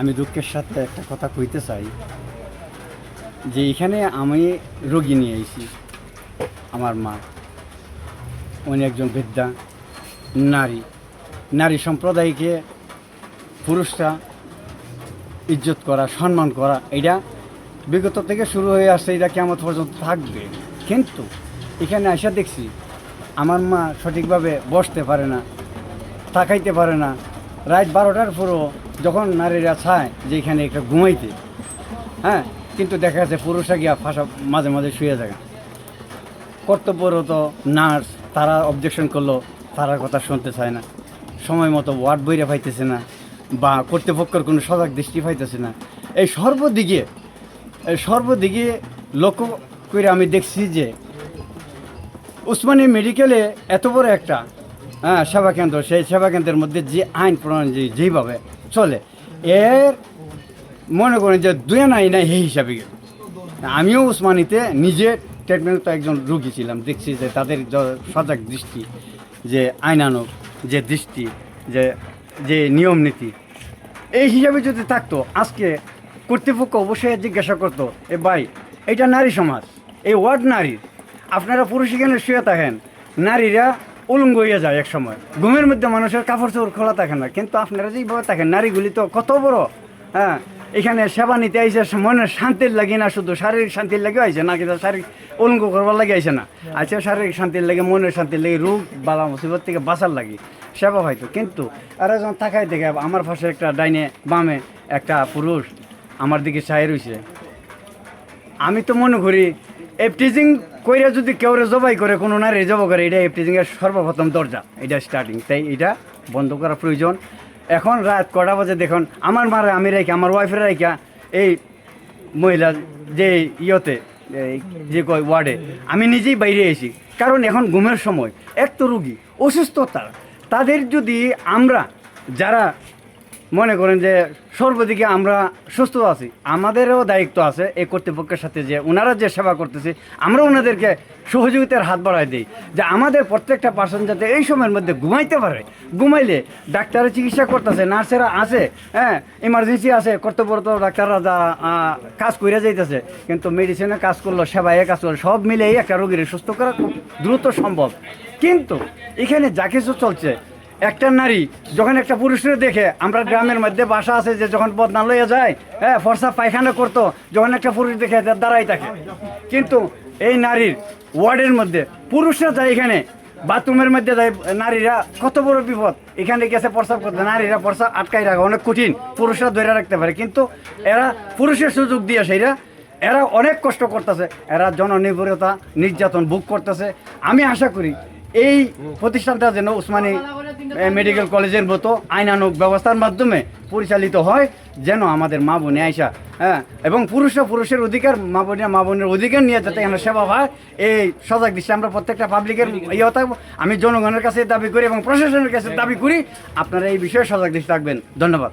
আমি দুঃখের সাথে একটা কথা কইতে চাই, যে এখানে আমি রোগী নিয়ে এসেছি আমার মা। উনি একজন বৃদ্ধা, নারী। নারী সম্প্রদায়কে পুরুষরা ইজ্জত করা, সম্মান করা, এটা বিগত থেকে শুরু হয়ে আসছে, এটা কেমন পর্যন্ত থাকবে? কিন্তু এখানে আসা দেখছি, আমার মা সঠিকভাবে বসতে পারে না, তাকাইতে পারে না। রাত বারোটার পরও যখন নারীরা চায় যে এখানে একটা ঘুমাইতে হ্যাঁ কিন্তু দেখা যাচ্ছে পুরুষরা গিয়া ফাঁসা মাঝে মাঝে শুয়ে যায় কর্তব্যরত নার্স, তারা অবজেকশন করল তারার কথা শুনতে চায় না। সময় মতো ওয়ার্ড বইরে পাইতেছে না, বা কর্তৃপক্ষের কোনো সজাগ দৃষ্টি পাইতেছে না। এই সর্বদিকে এই সর্বদিকে লক্ষ্য করে আমি দেখছি যে, উসমানী মেডিকেলে এত বড় একটা হ্যাঁ সেবা কেন্দ্র, সেই সেবা কেন্দ্রের মধ্যে যে আইন প্রণয়ন যেইভাবে চলে, এর মনে করেন যে দুই নাই নাই এই হিসাবে। আমিও উসমানিতে নিজে ট্রিটমেন্ট একজন রুগী ছিলাম, দেখছি যে তাদের সজাগ দৃষ্টি, যে আইনানুক যে দৃষ্টি, যে যে নিয়ম নীতি, এই হিসাবে যদি থাকতো, আজকে কর্তৃপক্ষ অবশ্যই জিজ্ঞাসা করতো, এ ভাই, এটা নারী সমাজ, এই ওয়ার্ড নারীর আপনারা পুরুষ এখানে শুয়ে থাকেন, নারীরা উলঙ্গ হয়ে যায় এক সময়। ঘুমের মধ্যে মানুষের কাপড় চোপড় খোলা থাকে না কিন্তু আপনারা যেইভাবে থাকেন নারীগুলি তো কত বড় হ্যাঁ? এখানে সেবা নিতে আইসে মনের শান্তির লাগে না শুধু শারীরিক শান্তির লাগে আইসে না কিন্তু শারীরিক উলঙ্গ করবার লাগে আইসে না। আচ্ছা শারীরিক শান্তির লাগে মনের শান্তির লাগে রোগ বালা মুসিবত থেকে বাঁচার লাগে সেবা হয়তো। কিন্তু আর যখন তাকাই দেখে আমার পাশে একটা ডাইনে বামে একটা পুরুষ আমার দিকে চাই রয়েছে আমি তো মনে করি এফটিজিং কইরা যদি কেউ জবাই করে, কোনো নারী জব করে, এটা এফটিজিং এর সর্বপ্রথম দরজা। এটা স্টার্টিং তাই এটা বন্ধ করা প্রয়োজন। এখন রাত কটা বাজে দেখুন, আমার মারা আমি রেখা আমার ওয়াইফের রেখা এই মহিলা যে ইয়তে যে কয় ওয়ার্ডে আমি নিজেই বাইরে এসি কারণ এখন ঘুমের সময়, এক তো রুগী অসুস্থতা তাদের যদি আমরা যারা মনে করেন যে সর্বদিকে আমরা সুস্থ আছি। আমাদেরও দায়িত্ব আছে এই কর্তৃপক্ষের সাথে যে ওনারা যে সেবা করতেছে, আমরা ওনাদেরকে সহযোগিতার হাত বাড়াই দিই। যে আমাদের প্রত্যেকটা পার্সন যাতে এই সময়ের মধ্যে ঘুমাইতে পারে। ঘুমাইলে ডাক্তারের চিকিৎসা করতেছে, নার্সেরা আছে হ্যাঁ ইমার্জেন্সি আছে, কর্তব্যরত ডাক্তাররা যা কাজ করে যাইতেছে। কিন্তু মেডিসিনে কাজ করল, সেবায় কাজ করল, সব মিলেই একটা রোগীর সুস্থ করা খুব দ্রুত সম্ভব। কিন্তু এখানে যা কিছু চলছে একটা নারী যখন একটা পুরুষের দেখে, আমরা গ্রামের মধ্যে বাসা আছে যে যখন বদনা লইয়া যায় হ্যাঁ ফর্সা পায়খানা করতো, যখন একটা পুরুষ দেখে দাঁড়াই থাকে। কিন্তু এই নারীর ওয়ার্ডের মধ্যে, পুরুষরা যায় এখানে, বাথরুমের মধ্যে যায়, নারীরা কত বড় বিপদ। এখানে গেছে প্রস্রাব করতে, নারীরা প্রস্রাব আটকাই রাখা, অনেক কঠিন, পুরুষরা ধরে রাখতে পারে। কিন্তু এরা পুরুষের সুযোগ দিয়ে সেইরা, এরা অনেক কষ্ট করতেছে। এরা জননির্ভরতা নির্যাতন ভোগ করতেছে। আমি আশা করি, এই প্রতিষ্ঠানটা যেন উসমানী মেডিকেল কলেজের মতো আইনানুক ব্যবস্থার মাধ্যমে পরিচালিত হয় যেন আমাদের মা বোনে আইসা হ্যাঁ? এবং পুরুষরা পুরুষের অধিকার মা বোনের মা বোনের অধিকার নিয়ে যাতে আমরা সেবা হয় এই সজাগ দৃষ্টি আমরা প্রত্যেকটা পাবলিকের ইয়ে থাকব। আমি জনগণের কাছে দাবি করি এবং প্রশাসনের কাছে দাবি করি আপনারা এই বিষয়ে সজাগ দৃষ্টি রাখবেন। ধন্যবাদ।